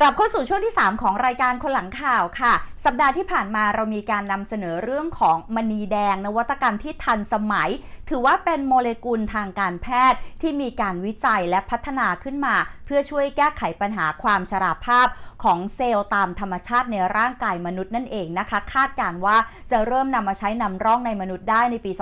กลับเข้าสู่ช่วงที่ 3 ของรายการคนหลังข่าวค่ะ สัปดาห์ที่ผ่านมาเรามีการนำเสนอเรื่องของมณีแดงนวัตกรรมที่ทันสมัย ถือว่าเป็นโมเลกุลทางการแพทย์ที่มีการวิจัยและพัฒนาขึ้นมา เพื่อช่วยแก้ไขปัญหาความชราภาพ ของเซลล์ตามธรรมชาติในร่างกายมนุษย์นั่นเองนะคะ คาดการว่าจะเริ่มนำมาใช้นำร่องในมนุษย์ได้ในปี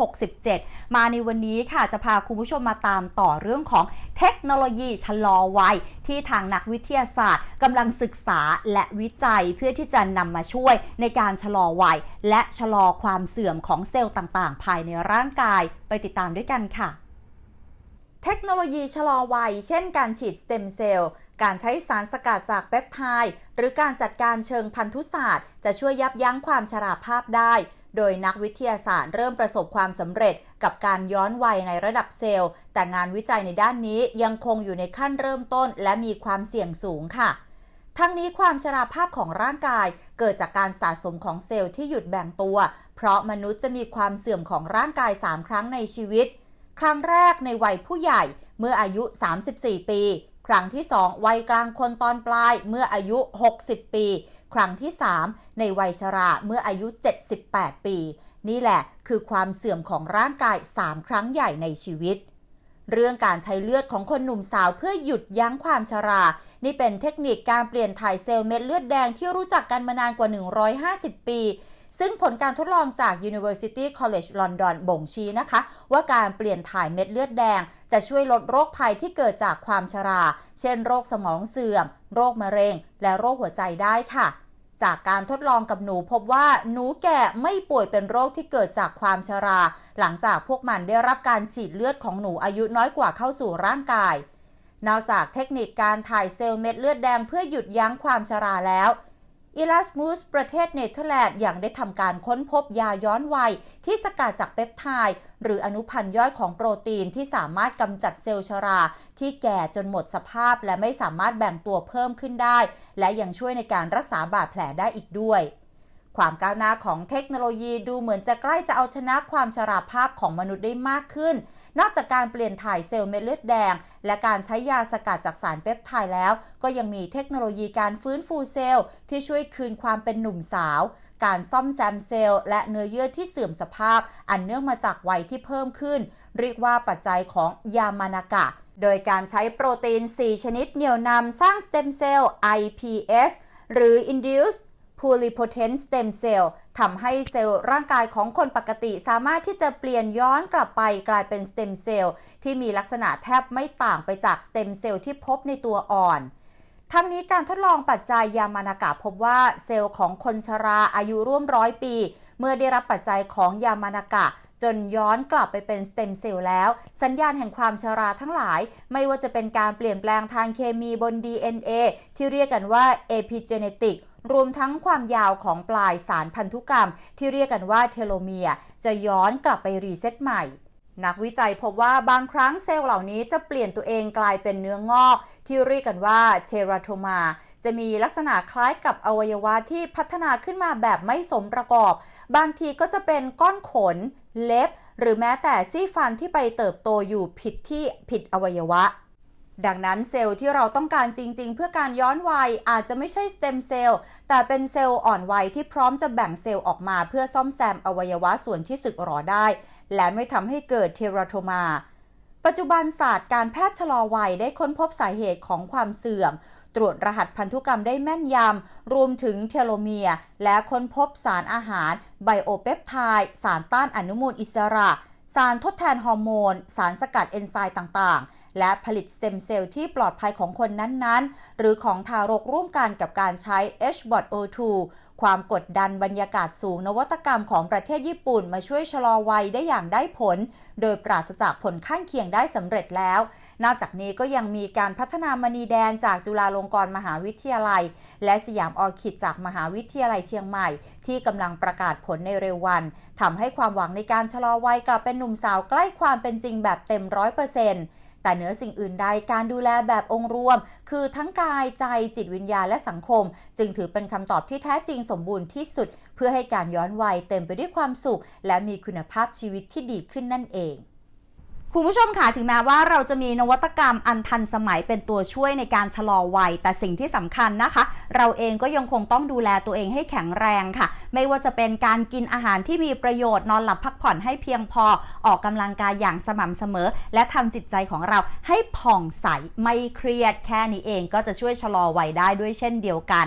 2567 มาในวันนี้ค่ะจะพาคุณผู้ชมมาตามต่อเรื่องของเทคโนโลยีชะลอวัยที่ทางนักวิทยาศาสตร์กำลังศึกษาและวิจัยเพื่อที่จะนำมาช่วยในการชะลอวัยและชะลอความเสื่อมของเซลล์ต่างๆ ภายในร่างกายไปติดตามด้วยกันค่ะ เทคโนโลยีชะลอวัย เช่นการฉีดสเต็มเซลล์ การใช้สารสกัดจากเปปไทด์หรือการจัดการเชิงพันธุศาสตร์ จะช่วยยับยั้งความชราภาพได้ โดยนักวิทยาศาสตร์เริ่มประสบความสำเร็จกับการย้อนวัยในระดับเซลล์ แต่งานวิจัยในด้านนี้ยังคงอยู่ในขั้นเริ่มต้น และมีความเสี่ยงสูงค่ะทั้งนี้ความชราภาพของร่างกายเกิดจากการสะสมของเซลล์ที่หยุดแบ่งตัว เพราะมนุษย์จะมีความเสื่อมของร่างกาย 3 ครั้งในชีวิต ครั้งแรกในวัยผู้ใหญ่เมื่ออายุ 34 ปี ครั้งที่ 2 วัยกลางคนตอนปลายเมื่ออายุ 60 ปี ครั้งที่ 3 ในวัยชราเมื่ออายุ 78 ปี นี่แหละคือความเสื่อมของร่างกาย 3 ครั้งใหญ่ในชีวิต เรื่องการใช้เลือดของคนหนุ่มสาวเพื่อหยุดยั้งความชรา นี่เป็นเทคนิคการเปลี่ยนถ่ายเซลล์เม็ดเลือดแดงที่รู้จักกันมานานกว่า 150 ปี ซึ่งผลการทดลองจาก University College London บ่งชี้นะคะ ว่าการเปลี่ยนถ่ายเม็ดเลือดแดง จะช่วยลดโรคภัยที่เกิดจากความชรา เช่นโรคสมองเสื่อม โรคมะเร็ง และโรคหัวใจได้ค่ะจากการทดลองกับหนูพบว่าหนูแก่ไม่ป่วยเป็นโรคที่เกิดจากความชรา หลังจากพวกมันได้รับการฉีดเลือดของหนูอายุน้อยกว่าเข้าสู่ร่างกาย นอกจากเทคนิคการถ่ายเซลล์เม็ดเลือดแดงเพื่อหยุดยั้งความชราแล้ว อิลัสมูสประเทศเนเธอร์แลนด์ยังได้ทำการค้นพบยาย้อนวัย ที่สกัดจากเปปไทด์หรืออนุพันธ์ย่อยของโปรตีนที่สามารถกำจัดเซลล์ชรา ที่แก่จนหมดสภาพและไม่สามารถแบ่งตัวเพิ่มขึ้นได้ และยังช่วยในการรักษาบาดแผลได้อีกด้วย ความก้าวหน้าของเทคโนโลยีดูเหมือนจะใกล้จะเอาชนะความชราภาพของมนุษย์ได้มากขึ้น นอกจากการเปลี่ยนถ่ายเซลล์เม็ดเลือดแดง และการใช้ยาสกัดจากสารเปปไทด์แล้ว ก็ยังมีเทคโนโลยีการฟื้นฟูเซลล์ ที่ช่วยคืนความเป็นหนุ่มสาว การซ่อมแซมเซลล์และเนื้อเยื่อที่เสื่อมสภาพ อันเนื่องมาจากวัยที่เพิ่มขึ้น เรียกว่าปัจจัยของยามานากะ โดยการใช้โปรตีน 4 ชนิดเหนี่ยวนำสร้างสเต็มเซลล์ iPS หรือ induced pluripotent stem cell ทำให้เซลล์ร่างกายของคนปกติสามารถที่จะเปลี่ยนย้อนกลับไปกลายเป็นสเต็มเซลล์ที่มีลักษณะแทบไม่ต่างไปจากสเต็มเซลล์ที่พบในตัวอ่อนทั้งนี้การทดลองปัจจัยยามานากะพบว่าเซลล์ของคนชราอายุร่วมร้อยปี เมื่อได้รับปัจจัยของยามานากะ จนย้อนกลับไปเป็นสเต็มเซลล์แล้ว สัญญาณแห่งความชราทั้งหลาย ไม่ว่าจะเป็นการเปลี่ยนแปลงทางเคมีบน DNA ที่เรียกกันว่า epigenetic รวมทั้งความยาวของปลายสารพันธุกรรม ที่เรียกกันว่าเทโลเมียร์จะย้อนกลับไปรีเซ็ตใหม่นักวิจัยพบว่าบางครั้งเซลล์เหล่านี้จะเปลี่ยนตัวเองกลายเป็นเนื้องอก ที่เรียกกันว่าเชราโทมา จะมีลักษณะคล้ายกับอวัยวะที่พัฒนาขึ้นมาแบบไม่สมประกอบ บางทีก็จะเป็นก้อนขน เล็บ หรือแม้แต่ซี่ฟันที่ไปเติบโตอยู่ผิดที่ผิดอวัยวะ ดังนั้นเซลล์ที่เราต้องการจริง ๆ เพื่อการย้อนวัยอาจจะไม่ใช่สเต็มเซลล์แต่เป็นเซลล์อ่อนวัยที่พร้อมจะแบ่งเซลล์ออกมาเพื่อซ่อมแซมอวัยวะส่วนที่สึกหรอได้ และไม่ทำให้เกิดเทราโทมา ปัจจุบันศาสตร์การแพทย์ชะลอวัยได้ค้นพบสาเหตุของความเสื่อม ตรวจรหัสพันธุกรรมได้แม่นยำ รวมถึงเทโลเมียร์และค้นพบสารอาหาร ไบโอเปปไทด์สารต้านอนุมูลอิสระ สารทดแทนฮอร์โมน สารสกัดเอนไซม์ต่างๆ และผลิตสเต็มเซลล์ที่ปลอดภัยของคนนั้นๆ หรือของทารกร่วมกันกับการใช้ HBOT-O2 ความกดดันบรรยากาศสูงนวัตกรรมของประเทศญี่ปุ่นมาช่วยชะลอวัยได้อย่างได้ผล โดยปราศจากผลข้างเคียงได้สำเร็จแล้ว นอกจากนี้ก็ยังมีการพัฒนามณีแดนจากจุฬาลงกรณ์มหาวิทยาลัย และสยามออร์คิดจากมหาวิทยาลัยเชียงใหม่ ที่กำลังประกาศผลในเร็ววันทำให้ความหวังในการชะลอวัยกลับเป็นหนุ่มสาวใกล้ความเป็นจริงแบบเต็มร้อยเปอร์เซ็นต์ แต่เหนือสิ่งอื่นใดการดูแลแบบองค์รวม คือทั้งกายใจจิตวิญญาณและสังคม จึงถือเป็นคำตอบที่แท้จริงสมบูรณ์ที่สุด เพื่อให้การย้อนวัยเต็มไปด้วยความสุข และมีคุณภาพชีวิตที่ดีขึ้นนั่นเอง คุณผู้ชมค่ะถึงแม้ว่าเราจะมีนวัตกรรมอันทันสมัยเป็นตัวช่วยในการชะลอวัย แต่สิ่งที่สำคัญนะคะ เราเองก็ยังคงต้องดูแลตัวเองให้แข็งแรงค่ะ ไม่ว่าจะเป็นการกินอาหารที่มีประโยชน์นอนหลับพักผ่อนให้เพียงพอออกกำลังกายอย่างสม่ำเสมอ และทำจิตใจของเราให้ผ่องใสไม่เครียดแค่นี้เองก็จะช่วยชะลอวัยได้ด้วยเช่นเดียวกัน